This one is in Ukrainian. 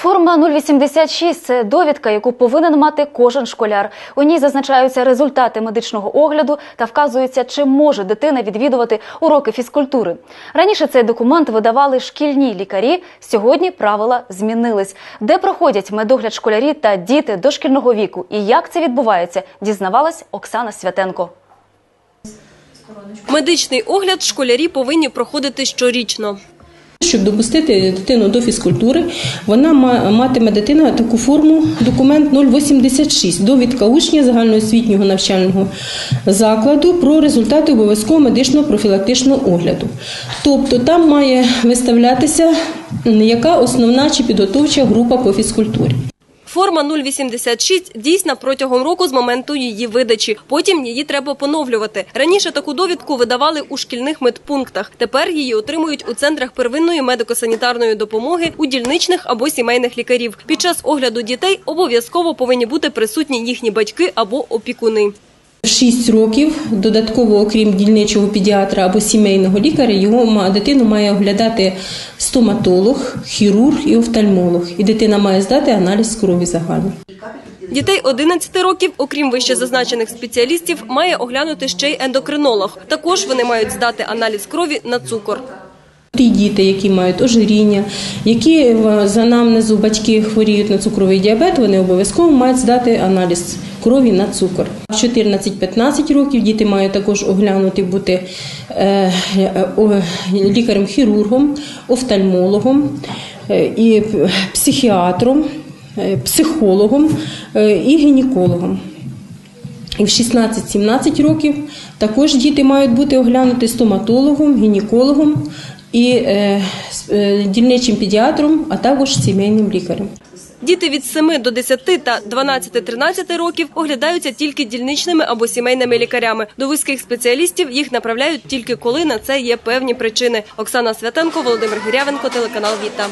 Форма 086 – це довідка, яку повинен мати кожен школяр. У ній зазначаються результати медичного огляду та вказується, чи може дитина відвідувати уроки фізкультури. Раніше цей документ видавали шкільні лікарі. Сьогодні правила змінились. Де проходять медогляд школярі та діти дошкільного віку і як це відбувається, дізнавалась Оксана Святенко. Медичний огляд школярі повинні проходити щорічно. Щоб допустити дитину до фізкультури, вона матиме дитина таку форму документ 086 довідка учня загальноосвітнього навчального закладу про результати обов'язкового медичного профілактичного огляду. Тобто там має виставлятися, яка основна чи підготовча група по фізкультурі. Форма 086 дійсна протягом року з моменту її видачі. Потім її треба поновлювати. Раніше таку довідку видавали у шкільних медпунктах. Тепер її отримують у центрах первинної медико-санітарної допомоги у дільничних або сімейних лікарів. Під час огляду дітей обов'язково повинні бути присутні їхні батьки або опікуни. 6 років додатково, окрім дільничого педіатра або сімейного лікаря, його дитину має оглядати стоматолог, хірург і офтальмолог. І дитина має здати аналіз крові загально. Дітей 11 років, окрім вище зазначених спеціалістів, має оглянути ще й ендокринолог. Також вони мають здати аналіз крові на цукор. Ті діти, які мають ожиріння, які в- за намнезу батьки хворіють на цукровий діабет, вони обов'язково мають здати аналіз крові на цукор. В 14-15 років діти мають також оглянути бути е, е, лікарем-хірургом, офтальмологом е, і психіатром, е, психологом е, і гінекологом. І в 16-17 років також діти мають бути оглянуті стоматологом, гінекологом і е, е, дільничим педіатром, а також сімейним лікарем. Діти від 7 до 10 та 12-13 років оглядаються тільки дільничними або сімейними лікарями. До вузьких спеціалістів їх направляють тільки коли на це є певні причини. Оксана Святенко, Володимир Гірявенко, телеканал Віта.